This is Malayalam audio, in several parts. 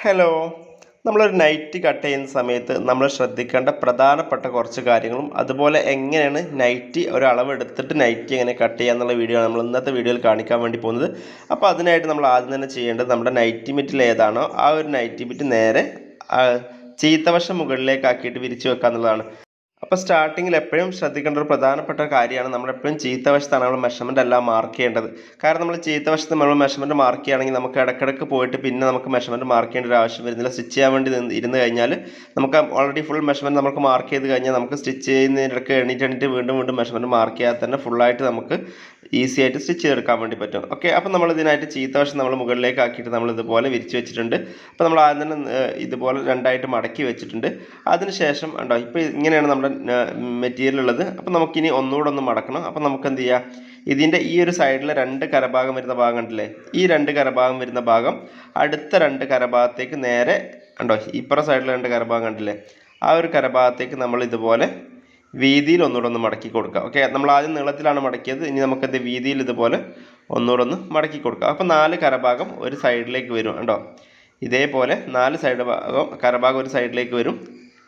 ഹലോ നമ്മളൊരു നൈറ്റ് കട്ട് ചെയ്യുന്ന സമയത്ത് നമ്മൾ ശ്രദ്ധിക്കേണ്ട പ്രധാനപ്പെട്ട കുറച്ച് കാര്യങ്ങളും അതുപോലെ എങ്ങനെയാണ് നൈറ്റി ഒരളവ് എടുത്തിട്ട് നൈറ്റി എങ്ങനെ കട്ട് ചെയ്യുക എന്നുള്ള വീഡിയോ ആണ് നമ്മൾ ഇന്നത്തെ വീഡിയോയിൽ കാണിക്കാൻ വേണ്ടി പോകുന്നത്. അപ്പോൾ അതിനായിട്ട് നമ്മൾ ആദ്യം തന്നെ ചെയ്യേണ്ടത് നമ്മുടെ നൈറ്റി മിറ്റിൽ ഏതാണോ ആ ഒരു നൈറ്റി മിറ്റ് നേരെ ചീത്തവശം മുകളിലേക്കാക്കിയിട്ട് വിരിച്ചു വെക്കുക എന്നുള്ളതാണ് അപ്പോൾ സ്റ്റാർട്ടിങ്ങിൽ എപ്പോഴും ശ്രദ്ധിക്കേണ്ട ഒരു പ്രധാനപ്പെട്ട കാര്യമാണ് നമ്മൾ എപ്പോഴും ചീത്തവശത്താണ് നമ്മൾ മെഷർമെന്റ് എല്ലാം മാർക്ക് ചെയ്യേണ്ടത്. കാരണം നമ്മൾ ചീത്ത വശത്ത് നമ്മൾ മെഷർമെന്റ് മാർക്ക് ചെയ്യുകയാണെങ്കിൽ നമുക്ക് ഇടക്കിടക്ക് പോയിട്ട് പിന്നെ നമുക്ക് മെഷർമെന്റ് മാർക്ക് ചെയ്യേണ്ട ഒരു ആവശ്യം വരുന്നില്ല. സ്റ്റിച്ച് ചെയ്യാൻ വേണ്ടി ഇരുന്ന് കഴിഞ്ഞാൽ നമുക്ക് ഓൾറെഡി ഫുൾ മെഷർമെന്റ് നമുക്ക് മാർക്ക് ചെയ്ത് കഴിഞ്ഞാൽ നമുക്ക് സ്റ്റിച്ച് ചെയ്യുന്നതിനിടയ്ക്ക് എണീറ്റ് എണീറ്റ് വീണ്ടും വീണ്ടും മെഷർമെന്റ് മാർക്ക് ചെയ്യാതെ തന്നെ ഫുള്ളായിട്ട് നമുക്ക് ഈസി ആയിട്ട് സ്റ്റിച്ച് ചെയ്തെടുക്കാൻ വേണ്ടി പറ്റും. ഓക്കെ അപ്പോൾ നമ്മൾ ഇതിനായിട്ട് ചീത്ത വശം നമ്മൾ മുകളിലേക്ക് ആക്കിയിട്ട് നമ്മൾ ഇതുപോലെ വിരിച്ച് വെച്ചിട്ടുണ്ട്. അപ്പോൾ നമ്മൾ ആദ്യം തന്നെ ഇതുപോലെ രണ്ടായിട്ട് മടക്കി വെച്ചിട്ടുണ്ട്. അതിനുശേഷം ഉണ്ടോ ഇപ്പോൾ ഇങ്ങനെയാണ് നമ്മുടെ മെറ്റീരിയൽ ഉള്ളത്. അപ്പോൾ നമുക്കിനി ഒന്നുകൂടെ ഒന്ന് മടക്കണം. അപ്പോൾ നമുക്ക് എന്ത് ചെയ്യാം ഇതിന്റെ ഈ ഒരു സൈഡിൽ രണ്ട് കരഭാഗം വരുന്ന ഭാഗം കണ്ടില്ലേ? ഈ രണ്ട് കരഭാഗം വരുന്ന ഭാഗം അടുത്ത രണ്ട് കരഭാഗത്തേക്ക് നേരെ ഉണ്ടോ ഇപ്പുറ സൈഡിൽ രണ്ട് കരഭാഗം കണ്ടില്ലേ? ആ ഒരു കരഭാഗത്തേക്ക് നമ്മൾ ഇതുപോലെ വീതിയിൽ ഒന്നുകൂടെ ഒന്ന് മടക്കി കൊടുക്കുക ഓക്കെ നമ്മൾ ആദ്യം നീളത്തിലാണ് മടക്കിയത്. ഇനി നമുക്കത് വീതിയിൽ ഇതുപോലെ ഒന്നുകൂടെ ഒന്ന് മടക്കി കൊടുക്കുക അപ്പോൾ നാല് കരഭാഗം ഒരു സൈഡിലേക്ക് വരും. കണ്ടോ? ഇതേപോലെ നാല് സൈഡ് ഭാഗം കരഭാഗം ഒരു സൈഡിലേക്ക് വരും.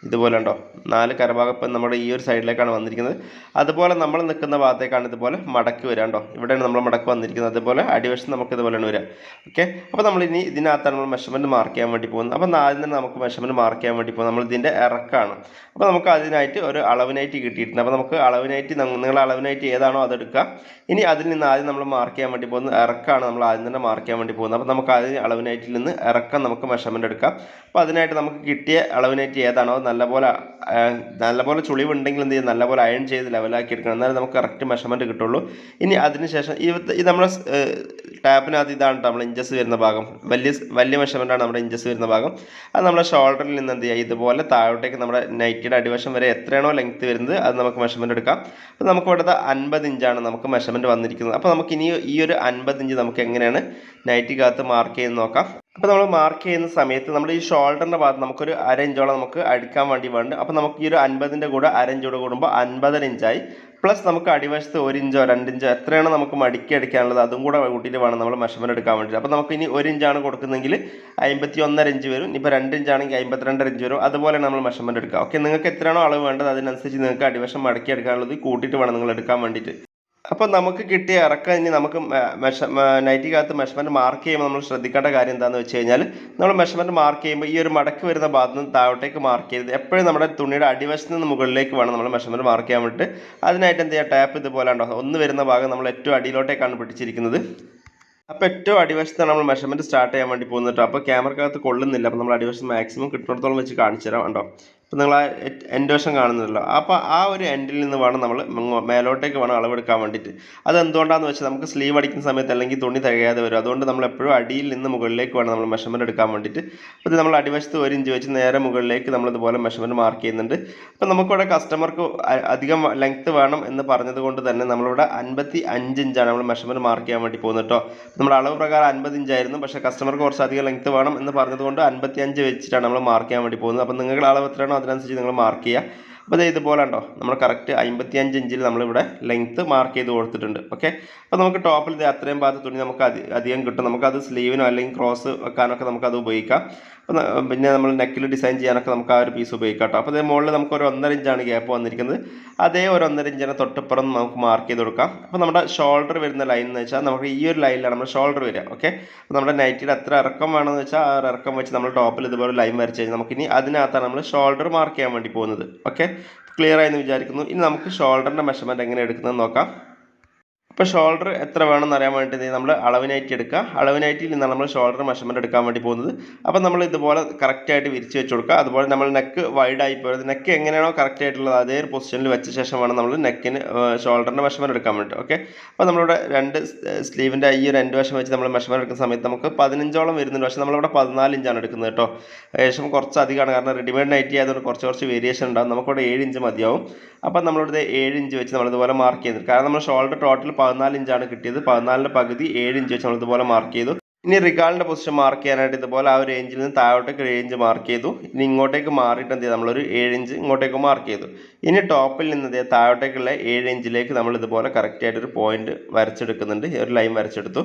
ഇതുപോലെ ഉണ്ടോ നാല് കരഭാഗം ഇപ്പം നമ്മുടെ ഈ ഒരു സൈഡിലേക്കാണ് വന്നിരിക്കുന്നത്. അതുപോലെ നമ്മൾ നിൽക്കുന്ന ഭാഗത്തേക്കാണ് ഇതുപോലെ മടക്കി വരിക ഉണ്ടോ ഇവിടെയാണ് നമ്മൾ മടക്ക് വന്നിരിക്കുന്നത്. അതുപോലെ അടിവശം നമുക്ക് ഇതുപോലെയാണ് വരിക. ഓക്കെ അപ്പോൾ നമ്മൾ ഇനി ഇതിനകത്താണ് നമ്മൾ മെഷർമെന്റ് മാർക്ക് ചെയ്യാൻ വേണ്ടി പോകുന്നത്. അപ്പോൾ ആദ്യം തന്നെ നമുക്ക് മെഷർമെന്റ് മാർക്ക് ചെയ്യാൻ വേണ്ടി പോകുന്നത്. നമ്മൾ ഇതിന്റെ ഇറക്കാണ്. അപ്പോൾ നമുക്ക് അതിനായിട്ട് ഒരു അളവിനായിട്ട് കിട്ടിയിട്ടുണ്ട്. അപ്പോൾ നമുക്ക് അളവിനായിട്ട് നിങ്ങളുടെ അളവിനായിട്ട് ഏതാണോ അതെടുക്കുക ഇനി അതിൽ നിന്ന് ആദ്യം നമ്മൾ മാർക്ക് ചെയ്യാൻ വേണ്ടി പോകുന്നത് ഇറക്കാണ് നമ്മൾ ആദ്യം തന്നെ മാർക്ക് ചെയ്യാൻ വേണ്ടി പോകുന്നത്. അപ്പോൾ നമുക്ക് ആദ്യം അളവിനായിട്ടിൽ നിന്ന് ഇറക്കം നമുക്ക് മെഷർമെന്റ് എടുക്കാം. അപ്പോൾ അതിനായിട്ട് നമുക്ക് കിട്ടിയ അളവിനായിട്ട് ഏതാണോ നല്ലപോലെ നല്ലപോലെ ചുളിവുണ്ടെങ്കിൽ എന്ത് ചെയ്യും? നല്ലപോലെ അയൺ ചെയ്ത് ലെവലാക്കി എടുക്കണം. എന്നാലും നമുക്ക് കറക്റ്റ് മെഷർമെന്റ് കിട്ടുള്ളൂ. ഇനി അതിനുശേഷം ഈ ഇത് നമ്മുടെ ടാപ്പിനകത്ത് ഇതാണ് നമ്മൾ ഇഞ്ചസ് വരുന്ന ഭാഗം. വലിയ വലിയ മെഷർമെന്റ് ആണ് നമ്മുടെ ഇഞ്ചസ് വരുന്ന ഭാഗം. അത് നമ്മുടെ ഷോൾഡറിൽ നിന്ന് എന്ത് ചെയ്യുക ഇതുപോലെ താഴോട്ടേക്ക് നമ്മുടെ നൈറ്റിയുടെ അടിവശം വരെ എത്രയാണോ ലെങ്ത് വരുന്നത് അത് നമുക്ക് മെഷർമെന്റ് എടുക്കാം. അപ്പോൾ നമുക്ക് ഇവിടുത്തെ അൻപത് ഇഞ്ചാണ് നമുക്ക് മെഷർമെന്റ് വന്നിരിക്കുന്നത്. അപ്പോൾ നമുക്ക് ഇനി ഈ ഒരു അൻപത് ഇഞ്ച് നമുക്ക് എങ്ങനെയാണ് നൈറ്റിക്കകത്ത് മാർക്ക് ചെയ്ത് നോക്കാം. അപ്പോൾ നമ്മൾ മാർക്ക് ചെയ്യുന്ന സമയത്ത് നമ്മൾ ഈ ഷോൾഡറിന്റെ ഭാഗത്ത് നമുക്കൊരു അര ഇഞ്ചോളം നമുക്ക് അടിക്കാൻ വേണ്ടി വേണ്ട അപ്പോൾ നമുക്ക് ഈ ഒരു അൻപതിന്റെ കൂടെ അര ഇഞ്ചോട് കൂടുമ്പോൾ അൻപതര ഇഞ്ചായി പ്ലസ് നമുക്ക് അടിവശത്ത് ഒരു ഇഞ്ചോ രണ്ട് ഇഞ്ചോ എത്രയാണോ നമുക്ക് മടിക്കി അടിക്കാനുള്ളത് അതും കൂടെ കൂട്ടിയിട്ട് വേണം നമ്മൾ മെഷർമെന്റ് എടുക്കാൻ വേണ്ടിയിട്ട്. അപ്പോൾ നമുക്ക് ഇനി ഒരു ഇഞ്ചാണ് കൊടുക്കുന്നതെങ്കിൽ അമ്പത്തി ഒന്നര ഇഞ്ച് വരും. ഇപ്പോൾ രണ്ട് ഇഞ്ചാണെങ്കിൽ അമ്പത്തിരണ്ടര ഇഞ്ച് വരും. അതുപോലെ നമ്മൾ മെഷർമെന്റ് എടുക്കുക ഓക്കെ നിങ്ങൾക്ക് എത്രയാണോ അളവ് വേണ്ടത് അതിനനുസരിച്ച് നിങ്ങൾക്ക് അടിവശം മടക്കി എടുക്കാനുള്ളത് കൂട്ടിയിട്ട് വേണം നിങ്ങൾ എടുക്കാൻ വേണ്ടിയിട്ട്. അപ്പോൾ നമുക്ക് കിട്ടിയ ഇറക്കം ഇനി നമുക്ക് മെഷ നൈറ്റിക്കകത്ത് മെഷർമെന്റ് മാർക്ക് ചെയ്യുമ്പോൾ നമ്മൾ ശ്രദ്ധിക്കേണ്ട കാര്യം എന്താണെന്ന് വെച്ച് കഴിഞ്ഞാൽ നമ്മൾ മെഷർമെന്റ് മാർക്ക് ചെയ്യുമ്പോൾ ഈ ഒരു മടക്ക് വരുന്ന ഭാഗത്ത് നിന്ന് താഴോട്ടേക്ക് മാർക്ക് ചെയ്ത് എപ്പോഴും നമ്മുടെ തുണിയുടെ അടിവശത്ത് നിന്ന് മുകളിലേക്ക് വേണം നമ്മൾ മെഷർമെന്റ് മാർക്ക് ചെയ്യാൻ വേണ്ടിയിട്ട് അതിനായിട്ട് എന്ത് ചെയ്യുക ടാപ്പ് ഇതുപോലെ ഉണ്ടോ ഒന്ന് വരുന്ന ഭാഗം നമ്മൾ ഏറ്റവും അടിയിലോട്ടേക്കാണ് പിടിച്ചിരിക്കുന്നത്. അപ്പോൾ ഏറ്റവും അടിവശത്താണ് നമ്മൾ മെഷർമെന്റ് സ്റ്റാർട്ട് ചെയ്യാൻ വേണ്ടി പോകുന്നത് കേട്ടോ. അപ്പോൾ ക്യാമറക്കകത്ത് കൊള്ളുന്നില്ല. അപ്പോൾ നമ്മൾ അടിവശം മാക്സിമം കിട്ടുന്നിടത്തോളം വെച്ച് കാണിച്ചു തരാം ഉണ്ടോ അപ്പോൾ നിങ്ങൾ ആ എൻഡ് വശം കാണുന്നില്ലല്ലോ അപ്പോൾ ആ ഒരു എൻഡിൽ നിന്ന് വേണം നമ്മൾ മേലോട്ടേക്ക് വേണം അളവെടുക്കാൻ വേണ്ടിയിട്ട് അത് എന്തുകൊണ്ടാണെന്ന് വെച്ചാൽ നമുക്ക് സ്ലീവ് അടിക്കുന്ന സമയത്ത് അല്ലെങ്കിൽ തുണി തികയാതെ വരും. അതുകൊണ്ട് നമ്മൾ എപ്പോഴും അടിയിൽ നിന്ന് മുകളിലേക്ക് വേണം നമ്മൾ മെഷർമെന്റ് എടുക്കാൻ വേണ്ടിയിട്ട് അപ്പോൾ നമ്മൾ അടിവശത്ത് ഒരു ഇഞ്ച് വെച്ച് നേരെ മുകളിലേക്ക് നമ്മൾ ഇതുപോലെ മെഷർമെന്റ് മാർക്ക് ചെയ്യുന്നുണ്ട്. അപ്പോൾ നമുക്കിവിടെ കസ്റ്റമർക്ക് അധികം ലെങ്ത്ത് വേണം എന്ന് പറഞ്ഞത് കൊണ്ട് തന്നെ നമ്മളിവിടെ അൻപത്തി അഞ്ച് ഇഞ്ചാണ് നമ്മൾ മെഷർമെന്റ് മാർക്ക് ചെയ്യാൻ വേണ്ടി പോകുന്നത് കേട്ടോ നമ്മുടെ അളവ് പ്രകാരം അൻപത് ഇഞ്ചായിരുന്നു പക്ഷേ കസ്റ്റമർക്ക് കുറച്ച് അധികം ലെങ്ത്ത് വേണം എന്ന് പറഞ്ഞതുകൊണ്ട് അൻപത്തി അഞ്ച് വെച്ചിട്ടാണ് നമ്മൾ മാർക്ക് ചെയ്യാൻ വേണ്ടി പോകുന്നത്. അപ്പോൾ നിങ്ങളുടെ അളവ് എത്രയാണോ അതിനനുസരിച്ച് നിങ്ങൾ മാർക്ക് ചെയ്യുക. അപ്പോൾ ഇത് ഇതുപോലെ ഉണ്ടോ നമ്മൾ കറക്റ്റ് അമ്പത്തി അഞ്ച് ഇഞ്ചിൽ നമ്മളിവിടെ ലെങ്ത്ത് മാർക്ക് ചെയ്ത് കൊടുത്തിട്ടുണ്ട്. ഓക്കെ അപ്പോൾ നമുക്ക് ടോപ്പിൽ അത്രയും ഭാഗത്ത് തുണി നമുക്ക് അധി- അധികം കിട്ടും. നമുക്കത് സ്ലീവിനോ അല്ലെങ്കിൽ ക്രോസ് വെക്കാനൊക്കെ നമുക്കത് ഉപയോഗിക്കാം. പിന്നെ നമ്മൾ നെക്കിൽ ഡിസൈൻ ചെയ്യാനൊക്കെ നമുക്ക് ആ ഒരു പീസ് ഉപയോഗിക്കാം കേട്ടോ അപ്പോൾ അതേ മുകളിൽ നമുക്ക് ഒരു ഒന്നര ഇഞ്ചാണ് ഗ്യാപ്പ് വന്നിരിക്കുന്നത്. അതേ ഒരു ഒന്നര ഇഞ്ചിനെ തൊട്ടപ്പുറം നമുക്ക് മാർക്ക് ചെയ്ത് കൊടുക്കാം. അപ്പോൾ നമ്മുടെ ഷോൾഡർ വരുന്ന ലൈൻ എന്ന് വെച്ചാൽ നമുക്ക് ഈ ഒരു ലൈനിലാണ് നമ്മുടെ ഷോൾഡർ വരിക ഓക്കെ നമ്മുടെ നൈറ്റിയുടെ എത്ര ഇറക്കം വേണമെന്ന് വെച്ചാൽ ആ ഇറക്കം വെച്ച് നമ്മൾ ടോപ്പിൽ ഇതുപോലെ ലൈൻ വരച്ച് കഴിഞ്ഞാൽ നമുക്കിനി അതിനകത്താണ് നമ്മൾ ഷോൾഡർ മാർക്ക് ചെയ്യാൻ വേണ്ടി പോകുന്നത് ഓക്കെ ക്ലിയർ ആയെന്ന് വിചാരിക്കുന്നു. ഇനി നമുക്ക് ഷോൾഡറിന്റെ മെഷർമെന്റ് എങ്ങനെ എടുക്കുന്നതെന്ന് നോക്കാം. അപ്പോൾ ഷോൾഡർ എത്ര വേണമെന്ന് അറിയാൻ വേണ്ടി നമ്മൾ അളവിനായിട്ട് എടുക്കുക. അളവിനായിട്ടിൽ നിന്നാണ് നമ്മൾ ഷോൾഡർ മെഷർമെന്റ് എടുക്കാൻ വേണ്ടി പോകുന്നത്. അപ്പോൾ നമ്മൾ ഇതുപോലെ കറക്റ്റായിട്ട് വിരിച്ച് വെച്ച് കൊടുക്കുക. അതുപോലെ നമ്മൾ നെക്ക് വൈഡായി പോയത് നെക്ക് എങ്ങനെയാണോ കറക്റ്റ് ആയിട്ടുള്ളത് അതേ പൊസിഷനിൽ വെച്ച ശേഷം വേണം നമ്മൾ നെക്കിന് ഷോൾഡറിന്റെ മെഷർമെന്റ് എടുക്കാൻ വേണ്ടി ഓക്കെ അപ്പോൾ നമ്മളിവിടെ രണ്ട് സ്ലീവിന്റെ ഈ ഒരു രണ്ട് വശം വെച്ച് നമ്മൾ മെഷർമെന്റ് എടുക്കുന്ന സമയത്ത് നമുക്ക് പതിനഞ്ചോളം വരുന്നുണ്ട്. പക്ഷേ നമ്മളിവിടെ പതിനാല് ഇഞ്ചാണ് എടുക്കുന്നത് കേട്ടോ. ഏകദേശം കുറച്ച് അധികമാണ് കാരണം റെഡിമെയ്ഡ് നൈറ്റി ആയതുകൊണ്ട് കുറച്ച് കുറച്ച് വേരിയേഷൻ ഉണ്ടാകും നമുക്കിവിടെ ഏഴ് ഇഞ്ച് മതിയാവും. അപ്പോൾ നമ്മളിവിടെ ഏഴ് ഇഞ്ച് വെച്ച് നമ്മളിതുപോലെ മാർക്ക് ചെയ്തു കാരണം നമ്മൾ ഷോൾഡർ ടോട്ടൽ പതിനാല് ഇഞ്ചാണ് കിട്ടിയത്. പതിനാലിന്റെ പകുതി ഏഴ് ഇഞ്ച് വെച്ച് നമ്മളിതുപോലെ മാർക്ക് ചെയ്തു. ഇനി റിഗാളിന്റെ പൊസിഷൻ മാർക്ക് ചെയ്യാനായിട്ട് ഇതുപോലെ ആ ഒരു റേഞ്ചിൽ നിന്ന് താഴോട്ടേക്ക് ഒരു ഏഴ് ഇഞ്ച് മാർക്ക് ചെയ്തു. ഇനി ഇങ്ങോട്ടേക്ക് മാറിയിട്ട് എന്ത് ചെയ്തു? നമ്മളൊരു ഏഴ് ഇഞ്ച് ഇങ്ങോട്ടേക്ക് മാർക്ക് ചെയ്തു. ഇനി ടോപ്പിൽ നിന്ന് ദേ താഴോട്ടേക്കുള്ള ഏഴ് ഇഞ്ചിലേക്ക് നമ്മൾ ഇതുപോലെ കറക്റ്റായിട്ട് ആയിട്ടൊരു പോയിന്റ് വരച്ചെടുക്കുന്നുണ്ട്. ഒരു ലൈൻ വരച്ചെടുത്തു.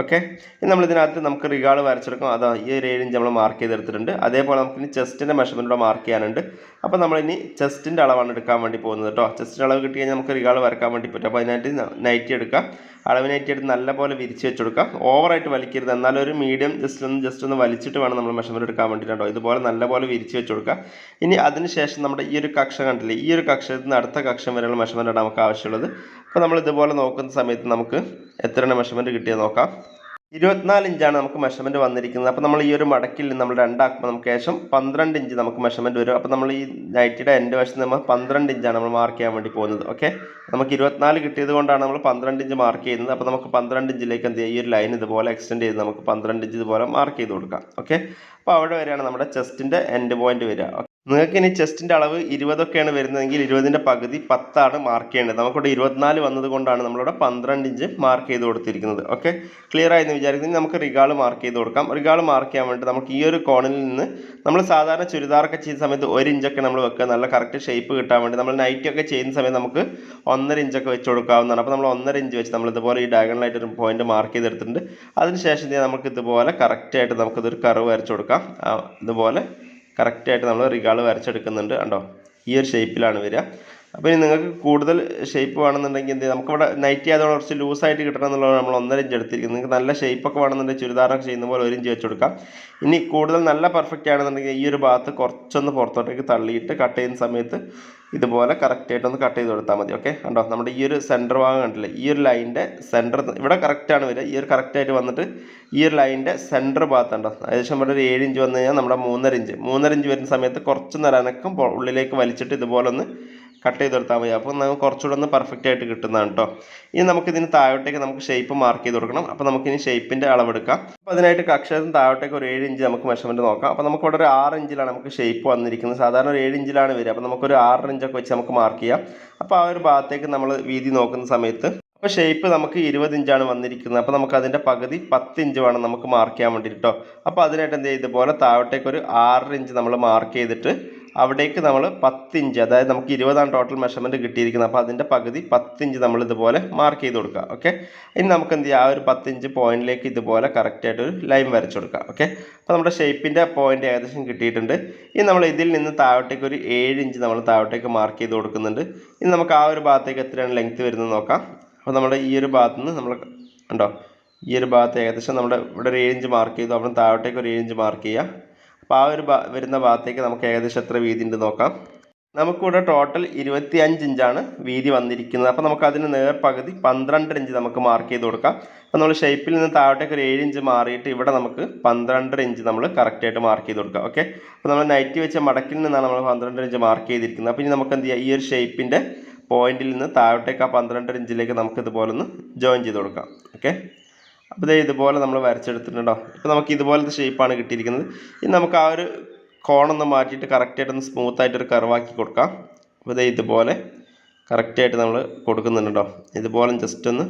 ഓക്കെ ഇനി നമ്മൾ ഇതിനകത്ത് നമുക്ക് റിഗാൾ വരച്ചെടുക്കും. അതാ ഈ ഒരു ഏഴ് ഇഞ്ച് നമ്മൾ മാർക്ക് ചെയ്തെടുത്തിട്ടുണ്ട്. അതേപോലെ നമുക്ക് ഇനി ചെസ്റ്റിന്റെ മെഷർമെന്റൂടെ മാർക്ക് ചെയ്യാനുണ്ട്. അപ്പോൾ നമ്മളിനി ചെസ്റ്റിന്റെ അളവാണ് എടുക്കാൻ വേണ്ടി പോകുന്നത് കേട്ടോ ചെസ്റ്റിന്റെ അളവ് കിട്ടി കഴിഞ്ഞാൽ നമുക്ക് റിഗാൾ വരക്കാൻ വേണ്ടി പറ്റും. അപ്പോൾ അതിനായിട്ട് നൈറ്റി എടുക്കാം. അളവ് എടുത്ത് നല്ലപോലെ വിരിച്ച് വെച്ച് കൊടുക്കാം ഓവറായിട്ട് വലിക്കരുത്. എന്നാലും ഒരു മീഡിയം ജസ്റ്റ് ഒന്ന് ജസ്റ്റ് ഒന്ന് വലിച്ചിട്ട് വേണം നമ്മൾ മെഷർമെന്റ് എടുക്കാൻ വേണ്ടിയിട്ടുണ്ടോ ഇതുപോലെ നല്ലപോലെ വിരിച്ച് വെച്ച് കൊടുക്കുക ഇനി അതിന് ശേഷം നമ്മുടെ ഈ ഒരു കക്ഷ കണ്ടില്ലേ? ഈ ഒരു കക്ഷത്തിൽ നിന്ന് അടുത്ത കക്ഷം വരെയുള്ള മെഷർമെന്റാണ് നമുക്ക് ആവശ്യമുള്ളത്. അപ്പോൾ നമ്മൾ ഇതുപോലെ നോക്കുന്ന സമയത്ത് നമുക്ക് എത്ര മെഷർമെന്റ് കിട്ടിയത് നോക്കാം. ഇരുപത്തിനാല് ഇഞ്ചാണ് നമുക്ക് മെഷർമെന്റ് വന്നിരിക്കുന്നത്. അപ്പോൾ നമ്മൾ ഈ ഒരു മടക്കിൽ നമ്മൾ രണ്ടാക്കുമ്പോൾ നമുക്ക് ശേഷം പന്ത്രണ്ട് ഇഞ്ച് നമുക്ക് മെഷർമെന്റ് വരും. അപ്പോൾ നമ്മൾ ഈ നൈറ്റിയുടെ എന്റെ വശത്ത് നമ്മൾ പന്ത്രണ്ട് ഇഞ്ചാണ് നമ്മൾ മാർക്ക് ചെയ്യാൻ വേണ്ടി പോകുന്നത്. ഓക്കെ നമുക്ക് ഇരുപത്തിനാല് കിട്ടിയത് കൊണ്ടാണ് നമ്മൾ പന്ത്രണ്ട് ഇഞ്ച് മാർക്ക് ചെയ്യുന്നത്. അപ്പോൾ നമുക്ക് പന്ത്രണ്ട് ഇഞ്ചിലേക്ക് എന്ത് ചെയ്യുക ഈ ഒരു ലൈൻ ഇതുപോലെ എക്സ്റ്റെൻഡ് ചെയ്ത് നമുക്ക് പന്ത്രണ്ട് ഇഞ്ച് ഇതുപോലെ മാർക്ക് ചെയ്ത് കൊടുക്കാം. ഓക്കെ അപ്പോൾ അവിടെ വരെയാണ് നമ്മുടെ ചെസ്റ്റിന്റെ എൻഡ് പോയിന്റ് വരിക. നിങ്ങൾക്ക് ഇനി ചെസ്റ്റിന്റെ അളവ് ഇരുപതൊക്കെയാണ് വരുന്നതെങ്കിൽ ഇരുപതിന്റെ പകുതി പത്താണ് മാർക്ക് ചെയ്യേണ്ടത്. നമുക്കിവിടെ ഇരുപത്തിനാല് വന്നത് കൊണ്ടാണ് നമ്മളിവിടെ പന്ത്രണ്ട് ഇഞ്ച് മാർക്ക് ചെയ്ത് കൊടുത്തിരിക്കുന്നത്. ഓക്കെ ക്ലിയർ ആയെന്ന് വിചാരിക്കുന്നത് നമുക്ക് റിഗാൾ മാർക്ക് ചെയ്ത് കൊടുക്കാം. റിഗാൾ മാർക്ക് ചെയ്യാൻ വേണ്ടി നമുക്ക് ഈ ഒരു കോണിൽ നിന്ന് നമ്മൾ സാധാരണ ചുരിദാറൊക്കെ ചെയ്യുന്ന സമയത്ത് ഒരു ഇഞ്ചൊക്കെ നമ്മൾ വെക്കുക. നല്ല കറക്റ്റ് ഷേപ്പ് കിട്ടാൻ വേണ്ടി നമ്മൾ നൈറ്റി ഒക്കെ ചെയ്യുന്ന സമയത്ത് നമുക്ക് ഒന്നര ഇഞ്ചൊക്കെ വെച്ച് കൊടുക്കാവുന്നതാണ്. അപ്പോൾ നമ്മൾ ഒന്നര ഇഞ്ച് വെച്ച് നമ്മൾ ഇതുപോലെ ഈ ഡയഗണലായിട്ട് ഒരു പോയിന്റ് മാർക്ക് ചെയ്തെടുത്തിട്ടുണ്ട്. അതിനുശേഷം നമുക്ക് ഇതുപോലെ കറക്റ്റായിട്ട് നമുക്കിതൊരു കറവ് വരച്ച് കൊടുക്കാം. ഇതുപോലെ കറക്റ്റായിട്ട് നമ്മൾ റിഗാൾ വരച്ചെടുക്കുന്നുണ്ട് കണ്ടോ? ഈ ഒരു ഷേപ്പിലാണ് വരിക. അപ്പോൾ ഇനി നിങ്ങൾക്ക് കൂടുതൽ ഷേപ്പ് വേണമെന്നുണ്ടെങ്കിൽ എന്ത് ചെയ്യാം? നമുക്കിവിടെ നൈറ്റി ആയതുകൊണ്ട് കുറച്ച് ലൂസായിട്ട് കിട്ടണം എന്നുള്ളത് നമ്മൾ ഒന്നര ഇഞ്ച് എടുത്തിരിക്കുന്നത്. നിങ്ങൾക്ക് നല്ല ഷേപ്പൊക്കെ വേണമെന്നുണ്ടെങ്കിൽ ചുരിദാറൊക്കെ ചെയ്യുന്ന പോലെ ഒരു ഇഞ്ച് വെച്ച് കൊടുക്കാം. ഇനി കൂടുതൽ നല്ല പെർഫെക്റ്റ് ആണെന്നുണ്ടെങ്കിൽ ഈ ഒരു ഭാഗത്ത് കുറച്ചൊന്ന് പുറത്തോട്ടേക്ക് തള്ളിയിട്ട് കട്ട് ചെയ്യുന്ന സമയത്ത് ഇതുപോലെ കറക്റ്റായിട്ടൊന്ന് കട്ട് ചെയ്ത് കൊടുത്താൽ മതി. ഓക്കെ കണ്ടോ? നമ്മുടെ ഈ ഒരു സെന്റർ ഭാഗം കണ്ടില്ലേ? ഈ ഒരു ലൈന്റെ സെന്റർ ഇവിടെ കറക്റ്റാണ് വരിക. ഈ ഒരു കറക്റ്റായിട്ട് വന്നിട്ട് ഈ ഒരു ലൈന്റെ സെന്റർ ഭാഗത്തുണ്ടോ ഏകദേശം ഇവിടെ ഒരു ഏഴ് ഇഞ്ച് വന്നു കഴിഞ്ഞാൽ നമ്മുടെ മൂന്നര ഇഞ്ച് മൂന്നര ഇഞ്ച് വരുന്ന സമയത്ത് കുറച്ച് നിരനക്കം ഉള്ളിലേക്ക് വലിച്ചിട്ട് ഇതുപോലെ ഒന്ന് കട്ട് ചെയ്ത് കൊടുത്താൽ മതി. അപ്പോൾ നമുക്ക് കുറച്ചുകൂടെ ഒന്ന് പെർഫെക്റ്റ് ആയിട്ട് കിട്ടുന്നതാണ് കേട്ടോ ഇനി നമുക്ക് ഇതിന് താഴോട്ടേക്ക് നമുക്ക് ഷേപ്പ് മാർക്ക് ചെയ്ത് കൊടുക്കണം. അപ്പോൾ നമുക്ക് ഇനി ഷേപ്പിന്റെ അളവെടുക്കാം അപ്പോൾ അതിനായിട്ട് കക്ഷത്തിന് താഴോട്ടേക്ക് ഒരു ഏഴ് ഇഞ്ച് നമുക്ക് മെഷർമെന്റ് നോക്കാം. അപ്പോൾ നമുക്ക് ഇവിടെ ഒരു ആറ് ഇഞ്ചിലാണ് നമുക്ക് ഷേപ്പ് വന്നിരിക്കുന്നത്. സാധാരണ ഒരു ഏഴ് ഇഞ്ചിലാണ് വരിക. അപ്പോൾ നമുക്കൊരു ആറ് ഇഞ്ചൊക്കെ വെച്ച് നമുക്ക് മാർക്ക് ചെയ്യാം. അപ്പോൾ ആ ഒരു ഭാഗത്തേക്ക് നമ്മൾ വീതി നോക്കുന്ന സമയത്ത് അപ്പോൾ ഷേപ്പ് നമുക്ക് ഇരുപത് ഇഞ്ചാണ് വന്നിരിക്കുന്നത്. അപ്പോൾ നമുക്ക് അതിന്റെ പകുതി പത്ത് ഇഞ്ച് വേണം നമുക്ക് മാർക്ക് ചെയ്യാൻ വേണ്ടിയിട്ട് അപ്പോൾ അതിനായിട്ട് എന്ത് ചെയ്യും? ഇതുപോലെ താഴോട്ടേക്ക് ഒരു ആറര ഇഞ്ച് നമ്മൾ മാർക്ക് ചെയ്തിട്ട് അവിടേക്ക് നമ്മൾ പത്തിഞ്ച് അതായത് നമുക്ക് ഇരുപതാണ് ടോട്ടൽ മെഷർമെന്റ് കിട്ടിയിരിക്കുന്നത്. അപ്പോൾ അതിന്റെ പകുതി പത്തിഞ്ച് നമ്മൾ ഇതുപോലെ മാർക്ക് ചെയ്ത് കൊടുക്കുക ഓക്കെ ഇനി നമുക്ക് എന്ത് ചെയ്യാം? ആ ഒരു പത്തിഞ്ച് പോയിന്റിലേക്ക് ഇതുപോലെ കറക്റ്റായിട്ട് ഒരു ലൈൻ വരച്ചു കൊടുക്കുക ഓക്കെ അപ്പോൾ നമ്മുടെ ഷേപ്പിന്റെ പോയിന്റ് ഏകദേശം കിട്ടിയിട്ടുണ്ട്. ഇനി നമ്മൾ ഇതിൽ നിന്ന് താഴോട്ടേക്ക് ഒരു ഏഴ് ഇഞ്ച് നമ്മൾ താഴോട്ടേക്ക് മാർക്ക് ചെയ്ത് കൊടുക്കുന്നുണ്ട്. ഇനി നമുക്ക് ആ ഒരു ഭാഗത്തേക്ക് എത്രയാണ് ലെങ്ത് വരുന്നത് നോക്കാം. അപ്പോൾ നമ്മുടെ ഈ ഒരു ഭാഗത്ത് നിന്ന് നമ്മൾ ഉണ്ടോ ഈ ഒരു ഭാഗത്ത് ഏകദേശം നമ്മുടെ ഇവിടെ ഒരു ഏഴ് ഇഞ്ച് മാർക്ക് ചെയ്തു. അവിടെ താഴോട്ടേക്ക് ഒരു ഏഴ് ഇഞ്ച് മാർക്ക് ചെയ്യുക. അപ്പോൾ ആ ഒരു വരുന്ന ഭാഗത്തേക്ക് നമുക്ക് ഏകദേശം എത്ര വീതി ഉണ്ട് നോക്കാം. നമുക്കിവിടെ ടോട്ടൽ ഇരുപത്തി അഞ്ച് ഇഞ്ചാണ് വീതി വന്നിരിക്കുന്നത്. അപ്പോൾ നമുക്ക് അതിന് നേർ പകുതി പന്ത്രണ്ട് ഇഞ്ച് നമുക്ക് മാർക്ക് ചെയ്ത് കൊടുക്കാം. അപ്പോൾ നമ്മൾ ഷേപ്പിൽ നിന്ന് താഴോട്ടേക്ക് ഒരു ഏഴ് ഇഞ്ച് മാറിയിട്ട് ഇവിടെ നമുക്ക് പന്ത്രണ്ടര ഇഞ്ച് നമ്മൾ കറക്റ്റായിട്ട് മാർക്ക് ചെയ്ത് കൊടുക്കാം. ഓക്കെ അപ്പോൾ നമ്മൾ നൈറ്റി വെച്ച മടക്കിൽ നിന്നാണ് നമ്മൾ പന്ത്രണ്ടര ഇഞ്ച് മാർക്ക് ചെയ്തിരിക്കുന്നത്. അപ്പോൾ ഇനി നമുക്ക് എന്ത് ചെയ്യാം? ഈ ഒരു ഷേപ്പിന്റെ പോയിന്റിൽ നിന്ന് താഴോട്ടേക്ക് ആ പന്ത്രണ്ടര ഇഞ്ചിലേക്ക് നമുക്ക് ഇതുപോലെ ഒന്ന് ജോയിൻ ചെയ്ത് കൊടുക്കാം. ഓക്കെ അപ്പോൾ ദേ ഇതുപോലെ നമ്മൾ വരച്ചെടുത്തിട്ടുണ്ടോ? ഇപ്പോൾ നമുക്ക് ഇതുപോലത്തെ ഷേപ്പാണ് കിട്ടിയിരിക്കുന്നത്. ഇനി നമുക്ക് ആ ഒരു കോണൊന്ന് മാറ്റിയിട്ട് കറക്റ്റായിട്ടൊന്ന് സ്മൂത്തായിട്ടൊരു കർവാക്കി കൊടുക്കാം. അപ്പോൾ ദേ ഇതുപോലെ കറക്റ്റായിട്ട് നമ്മൾ കൊടുക്കുന്നുണ്ടോ? ഇതുപോലെ ജസ്റ്റ് ഒന്ന്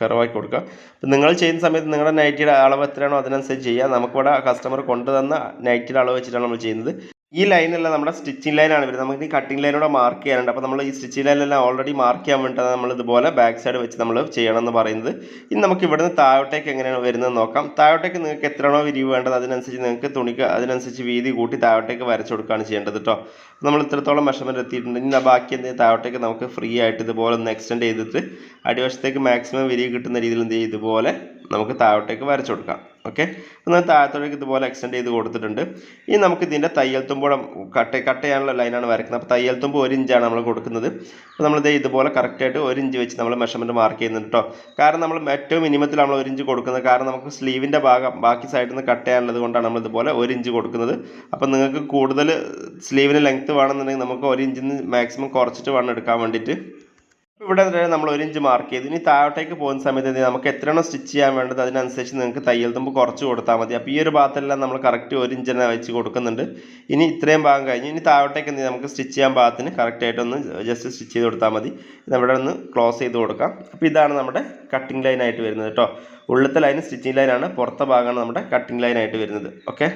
കർവാക്കി കൊടുക്കുക അപ്പം നിങ്ങൾ ചെയ്യുന്ന സമയത്ത് നിങ്ങളുടെ നൈറ്റിയുടെ അളവ് എത്രയാണോ അതിനനുസരിച്ച് ചെയ്യുക നമുക്കിവിടെ കസ്റ്റമർ കൊണ്ടുതന്ന നൈറ്റിയുടെ അളവ് വെച്ചിട്ടാണ് നമ്മൾ ചെയ്യുന്നത്. ഈ ലൈനല്ല നമ്മുടെ സ്റ്റിച്ചിങ് ലൈനാണ് വരുന്നത്. നമുക്ക് ഈ കട്ടിങ് ലൈനോടെ മാർക്ക് ചെയ്യാനുണ്ട്. അപ്പോൾ നമ്മൾ ഈ സ്റ്റിച്ചിങ് ലൈനെല്ലാം ഓൾറെഡി മാർക്ക് ചെയ്യാൻ വേണ്ടിയിട്ടാണ് നമ്മൾ ഇതുപോലെ ബാക്ക് സൈഡ് വെച്ച് നമ്മൾ ചെയ്യണം എന്ന് പറയുന്നത്. ഇനി നമുക്ക് ഇവിടുന്ന് താഴോട്ടേക്ക് എങ്ങനെയാണ് വരുന്നത് നോക്കാം. താഴോട്ടേക്ക് നിങ്ങൾക്ക് എത്രയാണോ വിരിവ് വേണ്ടത് അതിനനുസരിച്ച് നിങ്ങൾക്ക് തുണിക്ക് അതിനനുസരിച്ച് വീതി കൂട്ടി താഴോട്ടേക്ക് വരച്ചു കൊടുക്കുകയാണ് ചെയ്യേണ്ടത് കേട്ടോ നമ്മൾ ഇത്രത്തോളം മെഷർമെന്റ് എത്തിയിട്ടുണ്ട്. ഇനി ബാക്കി എന്തെങ്കിലും താഴോട്ടേക്ക് നമുക്ക് ഫ്രീ ആയിട്ട് ഇതുപോലെ ഒന്ന് എക്സ്റ്റെൻഡ് ചെയ്തിട്ട് അടിവശത്തേക്ക് മാക്സിമം വിരിവ് കിട്ടുന്ന രീതിയിൽ എന്ത് ചെയ്യും? ഇതുപോലെ നമുക്ക് താഴോട്ടേക്ക് വരച്ചു കൊടുക്കാം. ഓക്കെ എന്നാൽ താഴത്തോടേക്ക് ഇതുപോലെ എക്സ്റ്റെൻഡ് ചെയ്ത് കൊടുത്തിട്ടുണ്ട്. ഇനി നമുക്ക് ഇതിന്റെ തയ്യൽ തുമ്പോടെ കട്ട് കട്ട് ചെയ്യാനുള്ള ലൈനാണ് വരയ്ക്കുന്നത്. അപ്പോൾ തയ്യൽ തുമ്പ് ഒരു ഇഞ്ചാണ് നമ്മൾ കൊടുക്കുന്നത്. അപ്പോൾ നമ്മളിത് ഇതുപോലെ കറക്റ്റായിട്ട് ഒരു ഇഞ്ച് വെച്ച് നമ്മൾ മെഷർമെന്റ് മാർക്ക് ചെയ്യുന്നുണ്ട് കേട്ടോ കാരണം നമ്മൾ ഏറ്റവും മിനിമത്തിൽ നമ്മൾ ഒരു ഇഞ്ച് കൊടുക്കുന്നത്. കാരണം നമുക്ക് സ്ലീവിന്റെ ഭാഗം ബാക്കി സൈഡിൽ നിന്ന് കട്ട് ചെയ്യാനുള്ളത് കൊണ്ടാണ് നമ്മൾ ഇതുപോലെ ഒരു ഇഞ്ച് കൊടുക്കുന്നത്. അപ്പോൾ നിങ്ങൾക്ക് കൂടുതൽ സ്ലീവിന് ലെങ്ത്ത് വേണമെന്നുണ്ടെങ്കിൽ നമുക്ക് ഒരു ഇഞ്ചിൽ നിന്ന് മാക്സിമം കുറച്ചിട്ട് വേണം എടുക്കാൻ വേണ്ടിയിട്ട്. ഇവിടെ നമ്മൾ ഒരു ഇഞ്ച് മാർക്ക് ചെയ്തു. ഇനി താഴോട്ടേക്ക് പോകുന്ന സമയത്ത്? നമുക്ക് എത്രയാണോ സ്റ്റിച്ച് ചെയ്യാൻ വേണ്ടത് അതിനനുസരിച്ച് നിങ്ങൾക്ക് തയ്യൽ തുമ്പ് കുറച്ച് കൊടുത്താൽ മതി. അപ്പോൾ ഈ ഒരു ഭാഗത്തെല്ലാം നമ്മൾ കറക്റ്റ് ഒരു ഇഞ്ച് തന്നെ വെച്ച് കൊടുക്കുന്നുണ്ട്. ഇനി ഇത്രയും ഭാഗം കഴിഞ്ഞ്. ഇനി താഴോട്ടേക്ക് എന്ത്? നമുക്ക് സ്റ്റിച്ച് ചെയ്യാൻ ഭാഗത്തിന് കറക്റ്റായിട്ടൊന്ന് ജസ്റ്റ് സ്റ്റിച്ച് ചെയ്ത് കൊടുത്താൽ മതി. ഇവിടെ ഒന്ന് ക്ലോസ് ചെയ്ത് കൊടുക്കാം. അപ്പോൾ ഇതാണ് നമ്മുടെ കട്ടിംഗ് ലൈനായിട്ട് വരുന്നത് കേട്ടോ. ഉള്ളത്തെ ലൈൻ സ്റ്റിച്ചിങ് ലൈനാണ് പുറത്തെ ഭാഗമാണ് നമ്മുടെ കട്ടിംഗ് ലൈനായിട്ട് വരുന്നത്. ഓക്കെ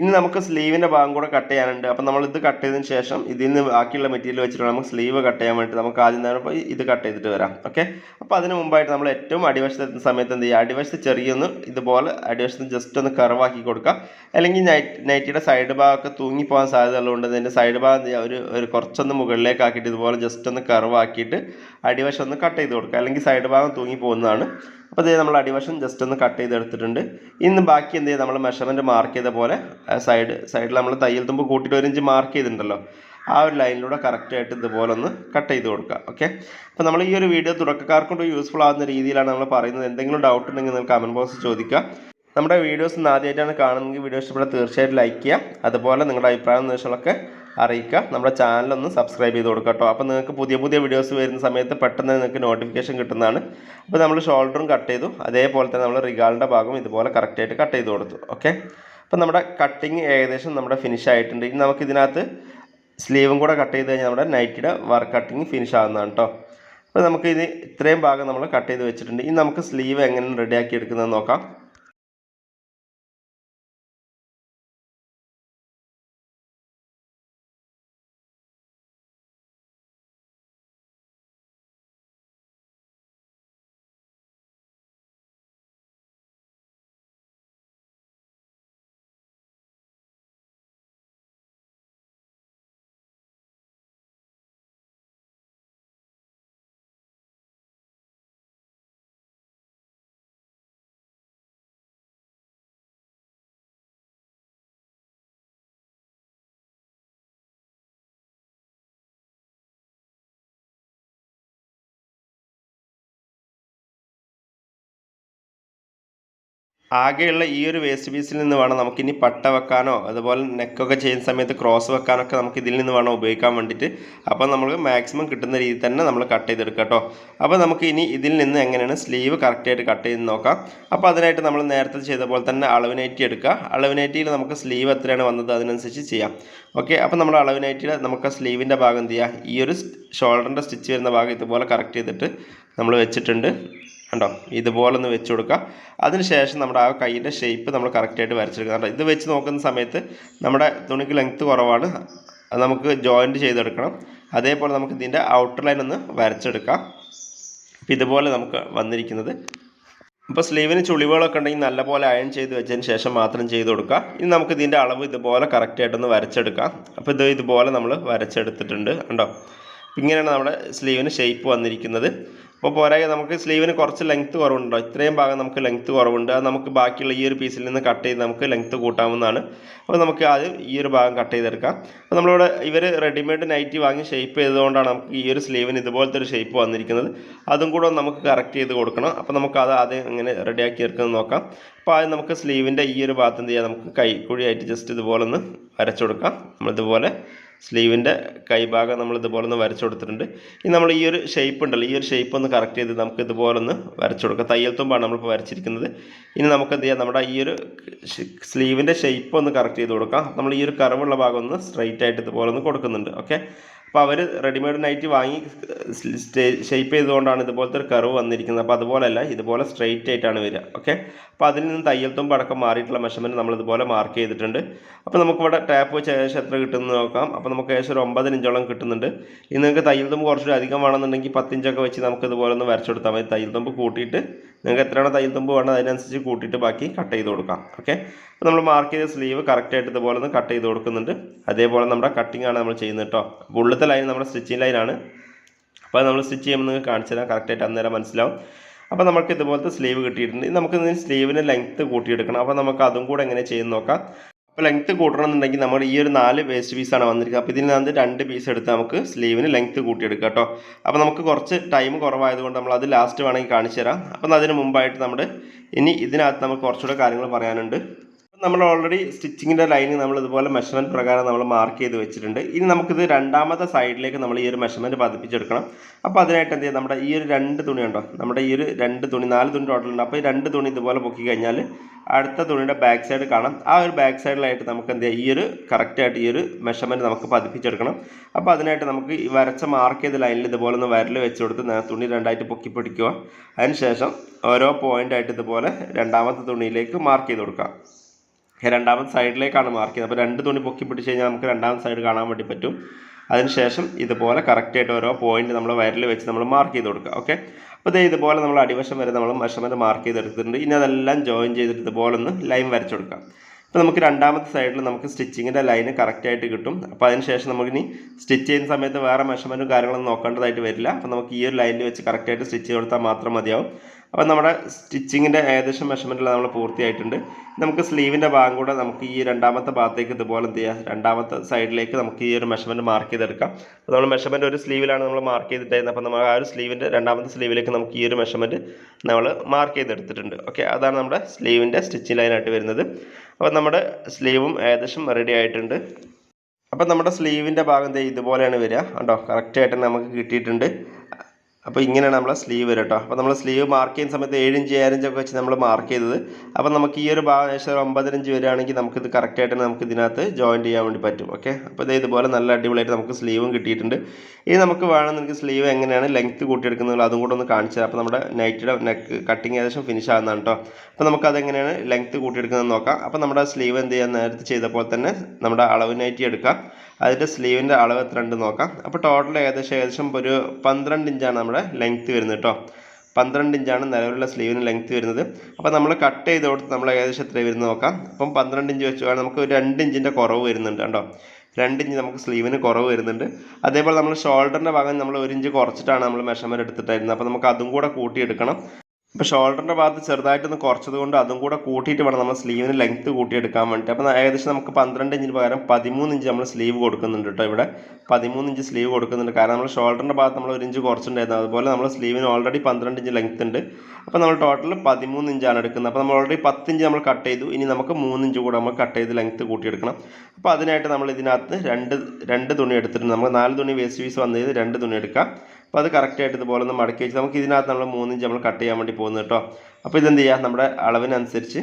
ഇനി നമുക്ക് സ്ലീവിന്റെ ഭാഗം കൂടെ കട്ട് ചെയ്യാനുണ്ട്. അപ്പോൾ നമ്മൾ ഇത് കട്ട് ചെയ്തതിന് ശേഷം ഇതിൽ നിന്ന് ബാക്കിയുള്ള മെറ്റീരിയൽ വെച്ചിട്ട് നമുക്ക് സ്ലീവ് കട്ട് ചെയ്യാൻ വേണ്ടി നമുക്ക് ആദ്യം തന്നെ പോയി ഇത് കട്ട് ചെയ്തിട്ട് വരാം. ഓക്കെ അപ്പോൾ അതിന് മുമ്പായിട്ട് നമ്മൾ ഏറ്റവും അടിവശത്ത് സമയത്ത് എന്ത് ചെയ്യുക? അടിവശത്ത് ചെറിയൊന്ന് ഇതുപോലെ അടിവശത്ത് ജസ്റ്റ് ഒന്ന് കർവാക്കി കൊടുക്കുക. അല്ലെങ്കിൽ നൈറ്റ് നൈറ്റിയുടെ സൈഡ് ഭാഗമൊക്കെ തൂങ്ങിപ്പോകാൻ സാധ്യത ഉള്ളതുകൊണ്ട് ഇതിന്റെ സൈഡ് ഭാഗം ഒരു ഒരു കുറച്ചൊന്ന് മുകളിലേക്ക് ആക്കിയിട്ട് ഇതുപോലെ ജസ്റ്റ് ഒന്ന് കർവാക്കിയിട്ട് അടിവശം ഒന്ന് കട്ട് ചെയ്ത് കൊടുക്കുക. അല്ലെങ്കിൽ സൈഡ് ഭാഗം തൂങ്ങി പോകുന്നതാണ്. അപ്പോൾ ഇത് നമ്മൾ അടിവശം ജസ്റ്റ് ഒന്ന് കട്ട് ചെയ്തെടുത്തിട്ടുണ്ട് ഇന്ന് ബാക്കി എന്ത് ചെയ്യുക നമ്മൾ മെഷർമെന്റ് മാർക്ക് ചെയ്ത പോലെ സൈഡ് സൈഡിൽ നമ്മൾ തയ്യൽ തുമ്പ് കൂട്ടിയിട്ട് ഒരു ഇഞ്ച് മാർക്ക് ചെയ്തിട്ടുണ്ടല്ലോ. ആ ഒരു ലൈനിലൂടെ കറക്റ്റായിട്ട് ഇതുപോലെ ഒന്ന് കട്ട് ചെയ്ത് കൊടുക്കുക. ഓക്കെ അപ്പോൾ നമ്മൾ ഈ ഒരു വീഡിയോ തുടക്കക്കാർക്കൊണ്ട് യൂസ്ഫുൾ ആകുന്ന രീതിയിലാണ് നമ്മൾ പറയുന്നത്. എന്തെങ്കിലും ഡൗട്ട് ഉണ്ടെങ്കിൽ നിങ്ങൾ കമന്റ് ബോക്സിൽ ചോദിക്കുക. നമ്മുടെ വീഡിയോസ് ഇന്ന് ആദ്യമായിട്ടാണ് കാണുന്നതെങ്കിൽ വീഡിയോ ഇഷ്ടപ്പെട്ടാൽ തീർച്ചയായിട്ടും ലൈക്ക് ചെയ്യുക. അതുപോലെ നിങ്ങളുടെ അഭിപ്രായം നിർദ്ദേശങ്ങളൊക്കെ അറിയിക്കുക. നമ്മുടെ ചാനലൊന്ന് സബ്സ്ക്രൈബ് ചെയ്ത് കൊടുക്കുക കേട്ടോ. അപ്പോൾ നിങ്ങൾക്ക് പുതിയ പുതിയ വീഡിയോസ് വരുന്ന സമയത്ത് പെട്ടെന്ന് നിങ്ങൾക്ക് നോട്ടിഫിക്കേഷൻ കിട്ടുന്നതാണ്. അപ്പോൾ നമ്മൾ ഷോൾഡറും കട്ട് ചെയ്തു. അതേപോലെ തന്നെ നമ്മൾ റിഗാളിന്റെ ഭാഗം ഇതുപോലെ കറക്റ്റായിട്ട് കട്ട് ചെയ്ത് കൊടുത്തു. ഓക്കെ അപ്പോൾ നമ്മുടെ കട്ടിങ് ഏകദേശം നമ്മുടെ ഫിനിഷ് ആയിട്ടുണ്ട്. ഇനി നമുക്ക് ഇതിനകത്ത് സ്ലീവും കൂടെ കട്ട് ചെയ്ത് കഴിഞ്ഞാൽ നമ്മുടെ നൈറ്റിയുടെ വർക്ക് കട്ടിങ് ഫിനിഷ് ആവുന്നതാണ് കേട്ടോ അപ്പോൾ നമുക്ക് ഇത് ഇത്രയും ഭാഗം നമ്മൾ കട്ട് ചെയ്ത് വെച്ചിട്ടുണ്ട്. ഇനി നമുക്ക് സ്ലീവ് എങ്ങനെ റെഡിയാക്കി എടുക്കുന്നതെന്ന് നോക്കാം. ആകെയുള്ള ഈ ഒരു വേസ്റ്റ് പീസിൽ നിന്ന് വേണം നമുക്കിനി പട്ട വെക്കാനോ അതുപോലെ നെക്കൊക്കെ ചെയ്യുന്ന സമയത്ത് ക്രോസ് വെക്കാനൊക്കെ നമുക്ക് ഇതിൽ നിന്ന് വേണം ഉപയോഗിക്കാൻ വേണ്ടിയിട്ട്. അപ്പോൾ നമ്മൾ മാക്സിമം കിട്ടുന്ന രീതിയിൽ തന്നെ നമ്മൾ കട്ട് ചെയ്തെടുക്കുക കേട്ടോ. അപ്പോൾ നമുക്ക് ഇനി ഇതിൽ നിന്ന് എങ്ങനെയാണ് സ്ലീവ് കറക്റ്റായിട്ട് കട്ട് ചെയ്ത് നോക്കാം. അപ്പോൾ അതിനായിട്ട് നമ്മൾ നേരത്തെ ചെയ്ത പോലെ തന്നെ അളവിനേറ്റി എടുക്കുക. അളവിനേറ്റിയിൽ നമുക്ക് സ്ലീവ് എത്രയാണ് വന്നത് അതിനനുസരിച്ച് ചെയ്യാം. ഓക്കെ അപ്പോൾ നമ്മൾ അളവിനേറ്റിയിൽ നമുക്ക് സ്ലീവിന്റെ ഭാഗം എന്ത് ചെയ്യുക? ഈ ഒരു ഷോൾഡറിന്റെ സ്റ്റിച്ച് വരുന്ന ഭാഗം ഇതുപോലെ കറക്റ്റ് ചെയ്തിട്ട് നമ്മൾ വെച്ചിട്ടുണ്ട്. കണ്ടോ? ഇതുപോലെ ഒന്ന് വെച്ച് കൊടുക്കുക അതിനുശേഷം നമ്മുടെ ആ കൈയിന്റെ ഷേപ്പ് നമ്മൾ കറക്റ്റായിട്ട് വരച്ചെടുക്കുക കണ്ടോ? ഇത് വെച്ച് നോക്കുന്ന സമയത്ത് നമ്മുടെ തുണിക്ക് ലെങ്ത്ത് കുറവാണ്. അത് നമുക്ക് ജോയിന്റ് ചെയ്തെടുക്കണം. അതേപോലെ നമുക്ക് ഇതിന്റെ ഔട്ടർ ലൈൻ ഒന്ന് വരച്ചെടുക്കാം. അപ്പോൾ ഇതുപോലെ നമുക്ക് വന്നിരിക്കുന്നത്. അപ്പോൾ സ്ലീവിന് ചുളിവുകളൊക്കെ ഉണ്ടെങ്കിൽ നല്ലപോലെ അയൺ ചെയ്ത് വെച്ചതിന് ശേഷം മാത്രം ചെയ്ത് കൊടുക്കുക ഇനി നമുക്ക് ഇതിന്റെ അളവ് ഇതുപോലെ കറക്റ്റായിട്ടൊന്ന് വരച്ചെടുക്കാം. അപ്പോൾ ഇത് ഇതുപോലെ നമ്മൾ വരച്ചെടുത്തിട്ടുണ്ട്. കണ്ടോ? ഇങ്ങനെയാണ് നമ്മുടെ സ്ലീവിന് ഷേപ്പ് വന്നിരിക്കുന്നത്. അപ്പോൾ പോരാതെ നമുക്ക് സ്ലീവിന് കുറച്ച് ലെങ്ത് കുറവുണ്ടോ? ഇത്രയും ഭാഗം നമുക്ക് ലെങ്ത് കുറവുണ്ട്. അത് നമുക്ക് ബാക്കിയുള്ള ഈ ഒരു പീസിൽ നിന്ന് കട്ട് ചെയ്ത് നമുക്ക് ലെങ്ത് കൂട്ടാവുന്നതാണ്. അപ്പോൾ നമുക്ക് ആദ്യം ഈ ഒരു ഭാഗം കട്ട് ചെയ്തെടുക്കാം. അപ്പോൾ നമ്മളിവിടെ ഇവർ റെഡിമെയ്ഡ് നൈറ്റി വാങ്ങി ഷേപ്പ് ചെയ്തുകൊണ്ടാണ് നമുക്ക് ഈ ഒരു സ്ലീവിന് ഇതുപോലത്തെ ഒരു ഷേപ്പ് വന്നിരിക്കുന്നത്. അതും കൂടെ നമുക്ക് കറക്റ്റ് ചെയ്ത് കൊടുക്കണം. അപ്പോൾ നമുക്ക് അത് ആദ്യം ഇങ്ങനെ റെഡിയാക്കി എടുക്കുന്നത് നോക്കാം. അപ്പോൾ ആദ്യം നമുക്ക് സ്ലീവിന്റെ ഈ ഒരു ഭാഗത്ത് എന്ത് ചെയ്യാം? നമുക്ക് കൈക്കുഴിയായിട്ട് ജസ്റ്റ് ഇതുപോലെ ഒന്ന് വരച്ചു കൊടുക്കാം. നമ്മളിതുപോലെ സ്ലീവിന്റെ കൈഭാഗം നമ്മൾ ഇതുപോലെ ഒന്ന് വരച്ചു കൊടുത്തിട്ടുണ്ട്. ഇനി നമ്മൾ ഈ ഒരു ഷേപ്പ് ഉണ്ടല്ലോ ഈ ഒരു ഷേപ്പ് ഒന്ന് കറക്റ്റ് ചെയ്ത് നമുക്ക് ഇതുപോലെ ഒന്ന് വരച്ചു കൊടുക്കാം. തയ്യൽ തുമ്പാണ് നമ്മളിപ്പോൾ വരച്ചിരിക്കുന്നത്. ഇനി നമുക്ക് എന്ത് ചെയ്യാം? നമ്മുടെ ഈ ഒരു സ്ലീവിന്റെ ഷേപ്പ് ഒന്ന് കറക്റ്റ് ചെയ്ത് കൊടുക്കാം. നമ്മൾ ഈ ഒരു കറവുള്ള ഭാഗം ഒന്ന് സ്ട്രൈറ്റ് ആയിട്ട് ഇതുപോലെ ഒന്ന് കൊടുക്കുന്നുണ്ട്. ഓക്കെ അപ്പോൾ അവർ റെഡിമെയ്ഡ് നൈറ്റ് വാങ്ങി ഷേപ്പ് ചെയ്തുകൊണ്ടാണ് ഇതുപോലത്തെ ഒരു കർവ് വന്നിരിക്കുന്നത്. അപ്പോൾ അതുപോലെയല്ല ഇതുപോലെ സ്ട്രെയിറ്റ് ആയിട്ടാണ് വരിക. ഓക്കെ അപ്പോൾ അതിൽ നിന്ന് തയ്യൽ തുമ്പ് അടക്കം മാറിയിട്ടുള്ള മെഷർമെന്റ് നമ്മൾ ഇതുപോലെ മാർക്ക് ചെയ്തിട്ടുണ്ട്. അപ്പോൾ നമുക്കിവിടെ ടാപ്പ് വെച്ച് ഏകദേശം എത്ര കിട്ടുമെന്ന് നോക്കാം. അപ്പോൾ നമുക്ക് ഏകദേശം ഒരു ഒമ്പത് ഇഞ്ചോളം കിട്ടുന്നുണ്ട്. ഇനി നിങ്ങൾക്ക് തയ്യൽ തുമ്പ് കുറച്ചുകൂടി അധികം വേണമെന്നുണ്ടെങ്കിൽ പത്തിഞ്ചൊക്കെ വെച്ച് നമുക്ക് ഇതുപോലെ ഒന്ന് വരച്ചു കൊടുത്താൽ മതി. തയ്യൽ തുമ്പ് കൂട്ടിയിട്ട് നിങ്ങൾക്ക് എത്രയാണ് തയ്യൽ തുമ്പ് വേണം അതിനനുസരിച്ച് കൂട്ടിയിട്ട് ബാക്കി കട്ട് ചെയ്ത് കൊടുക്കാം. ഓക്കെ അപ്പോൾ നമ്മൾ മാർക്ക് ചെയ്ത സ്ലീവ് കറക്റ്റായിട്ട് ഇതുപോലെ ഒന്ന് കട്ട് ചെയ്ത് കൊടുക്കുന്നുണ്ട്. അതേപോലെ നമ്മുടെ കട്ടിംഗ് ആണ് നമ്മൾ ചെയ്യുന്നത് കേട്ടോ. ഉള്ളത്തെ ലൈൻ നമ്മുടെ സ്റ്റിച്ചിങ് ലൈനാണ് അപ്പോൾ നമ്മൾ സ്റ്റിച്ച് ചെയ്യുമ്പോൾ നിങ്ങൾക്ക് കാണിച്ചു തരാം. കറക്റ്റായിട്ട് അന്നേരം മനസ്സിലാവും. അപ്പോൾ നമുക്ക് ഇതുപോലത്തെ സ്ലീവ് കിട്ടിയിട്ടുണ്ട്. നമുക്ക് സ്ലീവിന് ലെങ്ത്ത് കൂട്ടിയെടുക്കണം. അപ്പോൾ നമുക്ക് അതും കൂടെ എങ്ങനെ ചെയ്യുന്ന നോക്കാം. അപ്പോൾ ലെങ്ത്ത് കൂട്ടണമെന്നുണ്ടെങ്കിൽ നമ്മൾ ഈ ഒരു നാല് വേസ്റ്റ് പീസാണ് വന്നിരിക്കുക അപ്പോൾ ഇതിനകത്ത് രണ്ട് പീസ് എടുത്ത് നമുക്ക് സ്ലീവിന് ലെങ്ത്ത് കൂട്ടിയെടുക്കാം കേട്ടോ. അപ്പോൾ നമുക്ക് കുറച്ച് ടൈം കുറവായതുകൊണ്ട് നമ്മൾ അത് ലാസ്റ്റ് വേണമെങ്കിൽ കാണിച്ചു തരാം അപ്പം അതിന് മുമ്പായിട്ട് നമ്മുടെ ഇനി ഇതിനകത്ത് നമുക്ക് കുറച്ചുകൂടെ കാര്യങ്ങൾ പറയാനുണ്ട്. നമ്മൾ ഓൾറെഡി സ്റ്റിച്ചിങ്ങിന്റെ ലൈൻ നമ്മൾ ഇതുപോലെ മെഷർമെന്റ് പ്രകാരം നമ്മൾ മാർക്ക് ചെയ്ത് വെച്ചിട്ടുണ്ട്. ഇനി നമുക്കിത് രണ്ടാമത്തെ സൈഡിലേക്ക് നമ്മൾ ഈ ഒരു മെഷർമെന്റ് പതിപ്പിച്ചെടുക്കണം. അപ്പോൾ അതിനായിട്ട് എന്ത് ചെയ്യുക നമ്മുടെ ഈ ഒരു രണ്ട് തുണി ഉണ്ടോ? നമ്മുടെ ഈ ഒരു രണ്ട് തുണി നാല് തുണി ടോട്ടൽ ഉണ്ട്. അപ്പോൾ ഈ രണ്ട് തുണി ഇതുപോലെ പൊക്കി കഴിഞ്ഞാൽ അടുത്ത തുണിയുടെ ബാക്ക് സൈഡ് കാണാം. ആ ഒരു ബാക്ക് സൈഡിലായിട്ട് നമുക്ക് എന്ത് ചെയ്യാം? ഈ ഒരു കറക്റ്റായിട്ട് ഈ ഒരു മെഷർമെന്റ് നമുക്ക് പതിപ്പിച്ചെടുക്കണം. അപ്പോൾ അതിനായിട്ട് നമുക്ക് ഈ വരച്ച മാർക്ക് ചെയ്ത ലൈനിൽ ഇതുപോലെ ഒന്ന് വരൽ വെച്ച് കൊടുത്ത് തുണി രണ്ടായിട്ട് പൊക്കി പിടിക്കുക. അതിനുശേഷം ഓരോ പോയിന്റായിട്ട് ഇതുപോലെ രണ്ടാമത്തെ തുണിയിലേക്ക് മാർക്ക് ചെയ്ത് കൊടുക്കുക. രണ്ടാമത്തെ സൈഡിലേക്കാണ് മാർക്ക് ചെയ്യുന്നത് അപ്പോൾ രണ്ട് തുണി പൊക്കി പിടിച്ച് കഴിഞ്ഞാൽ നമുക്ക് രണ്ടാമത്തെ സൈഡ് കാണാൻ വേണ്ടി പറ്റും. അതിനുശേഷം ഇതുപോലെ കറക്റ്റായിട്ട് ഓരോ പോയിന്റ് നമ്മൾ വയറിൽ വെച്ച് നമ്മൾ മാർക്ക് ചെയ്ത് കൊടുക്കുക. ഓക്കെ? അപ്പോൾ ഇതേ ഇതുപോലെ നമ്മൾ അടിവശം വരെ നമ്മൾ മെഷർമെന്റ് മാർക്ക് ചെയ്തെടുത്തിട്ടുണ്ട്. ഇനി അതെല്ലാം ജോയിൻ ചെയ്തിട്ട് ഇതുപോലെ ഒന്ന് ലൈൻ വരച്ചു കൊടുക്കാം. അപ്പോൾ നമുക്ക് രണ്ടാമത്തെ സൈഡിൽ നമുക്ക് സ്റ്റിച്ചിങ്ങിന്റെ ലൈന് കറക്റ്റായിട്ട് കിട്ടും. അപ്പോൾ അതിനുശേഷം നമുക്കിനി സ്റ്റിച്ച് ചെയ്യുന്ന സമയത്ത് വേറെ മെഷർമെന്റും കാര്യങ്ങളൊന്നും നോക്കേണ്ടതായിട്ട് വരില്ല. അപ്പോൾ നമുക്ക് ഈ ഒരു ലൈനിൽ വെച്ച് കറക്റ്റായിട്ട് സ്റ്റിച്ച് കൊടുത്താൽ മാത്രം മതിയാവും. അപ്പോൾ നമ്മുടെ സ്റ്റിച്ചിങ്ങിന്റെ ഏകദേശം മെഷർമെന്റിൽ നമ്മൾ പൂർത്തിയായിട്ടുണ്ട്. നമുക്ക് സ്ലീവിന്റെ ഭാഗം കൂടെ നമുക്ക് ഈ രണ്ടാമത്തെ ഭാഗത്തേക്ക് ഇതുപോലെ എന്ത് ചെയ്യാം? രണ്ടാമത്തെ സൈഡിലേക്ക് നമുക്ക് ഈ ഒരു മെഷർമെന്റ് മാർക്ക് ചെയ്തെടുക്കാം. അപ്പോൾ നമ്മൾ മെഷർമെന്റ് ഒരു സ്ലീവിലാണ് നമ്മൾ മാർക്ക് ചെയ്തിട്ടായിരുന്നത് അപ്പോൾ നമ്മൾ ആ ഒരു സ്ലീവിന്റെ രണ്ടാമത്തെ സ്ലീവിലേക്ക് നമുക്ക് ഈ ഒരു മെഷർമെന്റ് നമ്മൾ മാർക്ക് ചെയ്തെടുത്തിട്ടുണ്ട്. ഓക്കെ അതാണ് നമ്മുടെ സ്ലീവിന്റെ സ്റ്റിച്ചിങ് ലൈനായിട്ട് വരുന്നത്. അപ്പോൾ നമ്മുടെ സ്ലീവും ഏകദേശം റെഡി ആയിട്ടുണ്ട്. അപ്പോൾ നമ്മുടെ സ്ലീവിന്റെ ഭാഗം ഇതുപോലെയാണ് വരിക. കണ്ടോ? കറക്റ്റായിട്ട് നമുക്ക് കിട്ടിയിട്ടുണ്ട്. അപ്പോൾ ഇങ്ങനെയാണ് നമ്മളെ സ്ലീവ് വരിക കേട്ടോ അപ്പോൾ നമ്മൾ സ്ലീവ് മാർക്ക് ചെയ്യുന്ന സമയത്ത് ഏഴ് ഇഞ്ച് ഏഴ് ഇഞ്ചൊക്കെ വെച്ച് നമ്മൾ മാർക്ക് ചെയ്തത്. അപ്പോൾ നമുക്ക് ഈ ഒരു ഭാഗം ഏകദേശം ഒരു ഒമ്പതര ഇഞ്ച് വരികയാണെങ്കിൽ നമുക്കിത് കറക്റ്റായിട്ട് നമുക്ക് ഇതിനകത്ത് ജോയിന്റ് ചെയ്യാൻ വേണ്ടി പറ്റും. ഓക്കെ അപ്പോൾ ഇത് ഇതുപോലെ നല്ല അടിപൊളിയായിട്ട് നമുക്ക് സ്ലീവും കിട്ടിയിട്ടുണ്ട്. ഇനി നമുക്ക് വേണമെന്നുണ്ടെങ്കിൽ സ്ലീവ് എങ്ങനെയാണ് ലെങ്ത്ത് കൂട്ടിയെടുക്കുന്നത് അതും കൂടെ ഒന്ന് കാണിച്ചത് അപ്പോൾ നമ്മുടെ നൈറ്റിയുടെ നെക്ക് കട്ടിങ് ഏകദേശം ഫിനിഷ് ആകുന്നതാണ് കേട്ടോ അപ്പോൾ നമുക്ക് അതെങ്ങനെയാണ് ലെങ്ത്ത് കൂട്ടിയെടുക്കുന്നത് നോക്കാം. അപ്പോൾ നമ്മുടെ സ്ലീവ് എന്ത് ചെയ്യാൻ നേരത്തെ ചെയ്ത പോലെ തന്നെ നമ്മുടെ അളവ് നൈറ്റി എടുക്കാം. അതിന്റെ സ്ലീവിന്റെ അളവ് എത്ര ഉണ്ട് നോക്കാം. അപ്പോൾ ടോട്ടൽ ഏകദേശം ഏകദേശം ഒരു പന്ത്രണ്ട് ഇഞ്ചാണ് നമ്മുടെ ലെങ്ത്ത് വരുന്നത് കേട്ടോ പന്ത്രണ്ട് ഇഞ്ചാണ് നിലവിലുള്ള സ്ലീവിന് ലെങ്ത്ത് വരുന്നത്. അപ്പോൾ നമ്മൾ കട്ട് ചെയ്ത് കൊടുത്ത് നമ്മൾ ഏകദേശം എത്ര വരുന്നത് നോക്കാം. അപ്പം പന്ത്രണ്ട് ഇഞ്ച് വെച്ച് വേണം നമുക്ക് ഒരു രണ്ട് ഇഞ്ചിന്റെ കുറവ് വരുന്നുണ്ട് കേട്ടോ രണ്ട് ഇഞ്ച് നമുക്ക് സ്ലീവിന് കുറവ് വരുന്നുണ്ട്. അതേപോലെ നമ്മൾ ഷോൾഡറിന്റെ ഭാഗം നമ്മൾ ഒരു ഇഞ്ച് കുറച്ചിട്ടാണ് നമ്മൾ മെഷർമെന്റ് എടുത്തിട്ടായിരുന്നത്. അപ്പോൾ നമുക്ക് അതും കൂടെ കൂട്ടിയെടുക്കണം. ഇപ്പോൾ ഷോൾഡറിന്റെ ഭാഗത്ത് ചെറുതായിട്ടൊന്ന് കുറച്ചത് കൊണ്ട് അതും കൂടെ കൂട്ടിയിട്ട് വേണം നമ്മൾ സ്ലീവിന് ലെങ്ത്ത് കൂട്ടിയെടുക്കാൻ വേണ്ടിയിട്ട്. അപ്പോൾ ഏകദേശം നമുക്ക് പന്ത്രണ്ട് ഇഞ്ചിന് പകരം പതിമൂന്ന് ഇഞ്ച് നമ്മൾ സ്ലീവ് കൊടുക്കുന്നുണ്ട് കേട്ടോ ഇവിടെ. പതിമൂന്ന് ഇഞ്ച് സ്ലീവ് കൊടുക്കുന്നുണ്ട്. കാരണം നമ്മൾ ഷോൾഡറിന്റെ ഭാഗത്ത് നമ്മൾ ഒരു ഇഞ്ച് കുറച്ചിട്ടുണ്ടായിരുന്നു. അതുപോലെ നമ്മൾ സ്ലീവിന് ഓൾറെഡി പന്ത്രണ്ട് ഇഞ്ച് ലെങ്ത് ഉണ്ട്. അപ്പോൾ നമ്മൾ ടോട്ടൽ പതിമൂന്ന് ഇഞ്ചാണ് എടുക്കുന്നത്. അപ്പോൾ നമ്മൾ ഓൾറെഡി പത്ത് ഇഞ്ച് നമ്മൾ കട്ട് ചെയ്തു. ഇനി നമുക്ക് മൂന്ന് ഇഞ്ച് കൂടെ നമ്മൾ കട്ട് ചെയ്ത് ലെങ്ത്ത് കൂട്ടിയെടുക്കണം. അപ്പോൾ അതിനായിട്ട് നമ്മൾ ഇതിനകത്ത് രണ്ട് രണ്ട് തുണി എടുത്തിട്ടുണ്ട്. നമുക്ക് നാല് തുണി വേസ്റ്റ് പീസ് വന്നത് രണ്ട് തുണി എടുക്കാം. അപ്പോൾ അത് കറക്റ്റായിട്ട് ഇതുപോലെ ഒന്ന് മടക്കി വെച്ച് നമുക്ക് ഇതിനകത്ത് നമ്മൾ മൂന്നിഞ്ച് നമ്മൾ കട്ട് ചെയ്യാൻ വേണ്ടി പോകുന്നത് കേട്ടോ. അപ്പോൾ ഇതെന്ത് ചെയ്യുക നമ്മുടെ അളവിനനുസരിച്ച്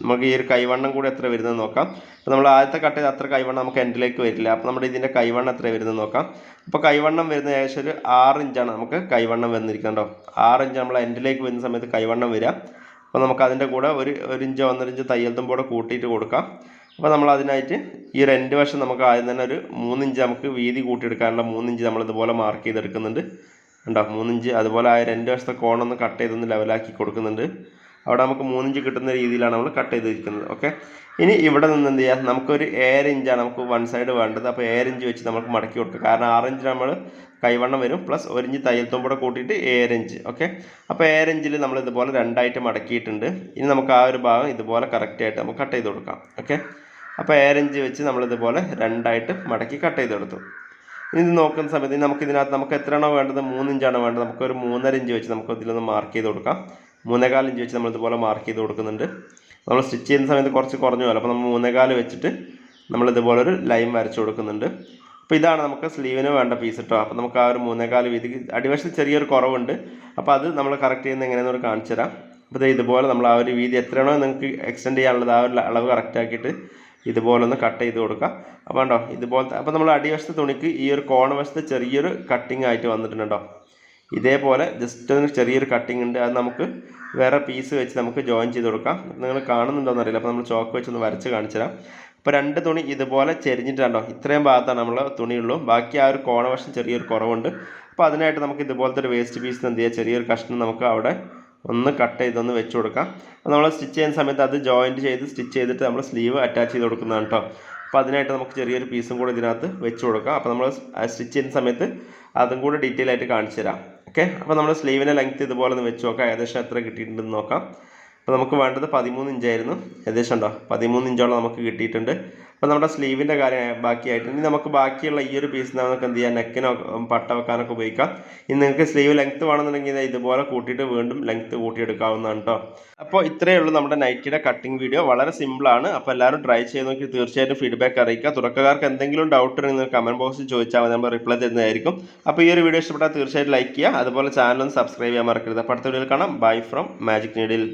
നമുക്ക് ഈ ഒരു കൈവണ്ണം കൂടി എത്ര വരുന്നത് നോക്കാം. അപ്പോൾ നമ്മൾ ആദ്യത്തെ കട്ട് ചെയ്ത് അത്ര കൈവണ്ണം നമുക്ക് എൻഡിലേക്ക് വരില്ല. അപ്പോൾ നമ്മുടെ ഇതിന്റെ കൈവണ്ണം എത്ര വരുന്നത് നോക്കാം. അപ്പോൾ കൈവണ്ണം വരുന്നത് ഏകദേശം ഒരു ആറ് ഇഞ്ചാണ് നമുക്ക് കൈവണ്ണം വന്നിരിക്കുന്നുണ്ടോ ആറ് ഇഞ്ച് നമ്മൾ എൻഡിലേക്ക് വരുന്ന സമയത്ത് കൈവണ്ണം വരിക. അപ്പോൾ നമുക്ക് അതിന്റെ കൂടെ ഒരു ഒരു ഇഞ്ചോ ഒന്നര ഇഞ്ച് തയ്യൽ തുമ്പോടെ കൂട്ടിയിട്ട് കൊടുക്കാം. അപ്പോൾ നമ്മൾ അതിനായിട്ട് ഈ ഒരു വശം നമുക്ക് ആദ്യം തന്നെ ഒരു മൂന്നിഞ്ച് നമുക്ക് വീതി കൂട്ടിയെടുക്കാനുള്ള മൂന്നിഞ്ച് നമ്മളിതുപോലെ മാർക്ക് ചെയ്തെടുക്കുന്നുണ്ട്. ഉണ്ടോ മൂന്നിഞ്ച് അതുപോലെ ആ രണ്ട് വശത്തെ കോണൊന്ന് കട്ട് ചെയ്തൊന്ന് ലെവലാക്കി കൊടുക്കുന്നുണ്ട്. അവിടെ നമുക്ക് മൂന്നിഞ്ച് കിട്ടുന്ന രീതിയിലാണ് നമ്മൾ കട്ട് ചെയ്തിരിക്കുന്നത് ഓക്കെ ഇനി ഇവിടെ നിന്ന് എന്ത് ചെയ്യാം? നമുക്കൊരു ഏഴ് ഇഞ്ചാണ് നമുക്ക് വൺ സൈഡ് വേണ്ടത്. അപ്പോൾ ഏഴ് ഇഞ്ച് വെച്ച് നമുക്ക് മടക്കി കൊടുക്കുക കാരണം ആറ് ഇഞ്ച് നമ്മൾ കൈവണ്ണം വരും. പ്ലസ് ഒരു ഇഞ്ച് തയ്യൽ കൂടെ കൂട്ടിയിട്ട് ഏഴ് ഇഞ്ച് ഓക്കെ അപ്പോൾ ഏഴ് ഇഞ്ചിൽ നമ്മൾ ഇതുപോലെ രണ്ടായിട്ട് മടക്കിയിട്ടുണ്ട്. ഇനി നമുക്ക് ആ ഒരു ഭാഗം ഇതുപോലെ കറക്റ്റായിട്ട് നമുക്ക് കട്ട് ചെയ്ത് കൊടുക്കാം. ഓക്കെ അപ്പോൾ ഏഴ് ഇഞ്ച് വെച്ച് നമ്മളിതുപോലെ രണ്ടായിട്ട് മടക്കി കട്ട് ചെയ്ത് കൊടുത്തു. ഇത് നോക്കുന്ന സമയത്ത് നമുക്ക് ഇതിനകത്ത് നമുക്ക് എത്രയാണോ വേണ്ടത്? മൂന്ന് ഇഞ്ചാണ് വേണ്ടത്. നമുക്കൊരു മൂന്നര ഇഞ്ച് വെച്ച് നമുക്ക് ഇതിലൊന്ന് മാർക്ക് ചെയ്ത് കൊടുക്കാം. മൂന്നേകാൽ ഇഞ്ച് വെച്ച് നമ്മൾ ഇതുപോലെ മാർക്ക് ചെയ്ത് കൊടുക്കുന്നുണ്ട്. നമ്മൾ സ്റ്റിച്ച് ചെയ്യുന്ന സമയത്ത് കുറച്ച് കുറഞ്ഞു പോലെ അപ്പോൾ നമ്മൾ മൂന്നേകാൽ വെച്ചിട്ട് നമ്മൾ ഇതുപോലെ ഒരു ലൈൻ വരച്ച് കൊടുക്കുന്നുണ്ട്. അപ്പോൾ ഇതാണ് നമുക്ക് സ്ലീവിന് വേണ്ട പീസ് കേട്ടോ അപ്പോൾ നമുക്ക് ആ ഒരു മൂന്നേകാൽ വീതി അടിവശത്ത് ചെറിയൊരു കുറവുണ്ട്. അപ്പോൾ അത് നമ്മൾ കറക്റ്റ് ചെയ്യുന്നത് എങ്ങനെയാണെന്ന് കാണിച്ചു തരാം അപ്പോൾ ഇതുപോലെ നമ്മൾ ആ ഒരു വീതി എത്രയാണോ നിങ്ങൾക്ക് എക്സ്റ്റെൻഡ് ചെയ്യാനുള്ളത് ആ ഒരു അളവ് കറക്റ്റ് ആക്കിയിട്ട് ഇതുപോലെ ഒന്ന് കട്ട് ചെയ്ത് കൊടുക്കുക അപ്പോൾ ഉണ്ടോ ഇതുപോലത്തെ അപ്പോൾ നമ്മൾ അടിവശത്തെ തുണിക്ക് ഈ ഒരു കോണവശത്ത് ചെറിയൊരു കട്ടിങ് ആയിട്ട് വന്നിട്ടുണ്ടോ ഇതേപോലെ ജസ്റ്റ് ഒന്ന് ചെറിയൊരു കട്ടിങ് ഉണ്ട്. അത് നമുക്ക് വേറെ പീസ് വെച്ച് നമുക്ക് ജോയിൻ ചെയ്ത് കൊടുക്കാം. നിങ്ങൾ കാണുന്നുണ്ടോയെന്ന് അറിയില്ല. അപ്പോൾ നമ്മൾ ചോക്ക് വെച്ച് ഒന്ന് വരച്ച് കാണിച്ചു തരാം അപ്പോൾ രണ്ട് തുണി ഇതുപോലെ ചെരിഞ്ഞിട്ടുണ്ടോ ഇത്രയും ഭാഗത്താണ് നമ്മൾ തുണിയുള്ളൂ ബാക്കി ആ ഒരു കോണവശം ചെറിയൊരു കുറവുണ്ട്. അപ്പോൾ അതിനായിട്ട് നമുക്ക് ഇതുപോലത്തെ ഒരു വേസ്റ്റ് പീസ് എന്ത് ചെയ്യുക ചെറിയൊരു കഷ്ണം നമുക്ക് അവിടെ ഒന്ന് കട്ട് ചെയ്തൊന്ന് വെച്ച് കൊടുക്കാം. അപ്പോൾ നമ്മൾ സ്റ്റിച്ച് ചെയ്യുന്ന സമയത്ത് അത് ജോയിന്റ് ചെയ്ത് സ്റ്റിച്ച് ചെയ്തിട്ട് നമ്മൾ സ്ലീവ് അറ്റാച്ച് ചെയ്ത് കൊടുക്കുന്നതാണ് കേട്ടോ അപ്പോൾ അതിനായിട്ട് നമുക്ക് ചെറിയൊരു പീസും കൂടെ ഇതിനകത്ത് വെച്ച് കൊടുക്കാം. അപ്പോൾ നമ്മൾ സ്റ്റിച്ച് ചെയ്യുന്ന സമയത്ത് അതും കൂടെ ഡീറ്റെയിൽ ആയിട്ട് കാണിച്ചു തരാം. ഓക്കെ അപ്പോൾ നമ്മൾ സ്ലീവിന്റെ ലെങ്ത് ഇതുപോലെ ഒന്ന് വെച്ച് നോക്കാം. ഏകദേശം എത്ര കിട്ടിയിട്ടുണ്ടെന്ന് നോക്കാം. അപ്പോൾ നമുക്ക് വേണ്ടത് പതിമൂന്ന് ഇഞ്ചായിരുന്നു ഏകദേശം ഉണ്ടോ? പതിമൂന്ന് ഇഞ്ചോളം നമുക്ക് കിട്ടിയിട്ടുണ്ട്. അപ്പോൾ നമ്മുടെ സ്ലീവിന്റെ കാര്യം ബാക്കിയായിട്ട്. ഇനി നമുക്ക് ബാക്കിയുള്ള ഈ ഒരു പീസ് നമുക്ക് എന്ത് ചെയ്യാം? നെക്കിനോ പട്ട വെക്കാനൊക്കെ ഉപയോഗിക്കാം. ഇനി നിങ്ങൾക്ക് സ്ലീവ് ലെങ്ത് വേണമെന്നുണ്ടെങ്കിൽ ഇതുപോലെ കൂട്ടിയിട്ട് വീണ്ടും ലെങ്ത് കൂട്ടിയെടുക്കാവുന്നതാണ് കേട്ടോ അപ്പോൾ ഇത്രയേ ഉള്ളൂ നമ്മുടെ നൈറ്റിയുടെ കട്ടിംഗ് വീഡിയോ വളരെ സിമ്പിളാണ് അപ്പോൾ എല്ലാവരും ട്രൈ ചെയ്ത് നോക്കി. തീർച്ചയായിട്ടും ഫീഡ്ബാക്ക് അറിയിക്കുക. തുടക്കക്കാർക്ക് എന്തെങ്കിലും ഡൗട്ട് ഉണ്ടെങ്കിൽ കമന്റ് ബോക്സിൽ ചോദിച്ചാൽ മതി. നമ്മൾ റിപ്ലൈ തരുന്നതായിരിക്കും. അപ്പോൾ ഈ ഒരു വീഡിയോ ഇഷ്ടപ്പെട്ടാൽ തീർച്ചയായിട്ടും ലൈക്ക് ചെയ്യുക. അതുപോലെ ചാനൽ ഒന്ന് സബ്സ്ക്രൈബ് ചെയ്യാൻ മറക്കരുത്. അപ്പോൾ അടുത്ത വീഡിയോയിൽ കാണാം. Bye from magic needle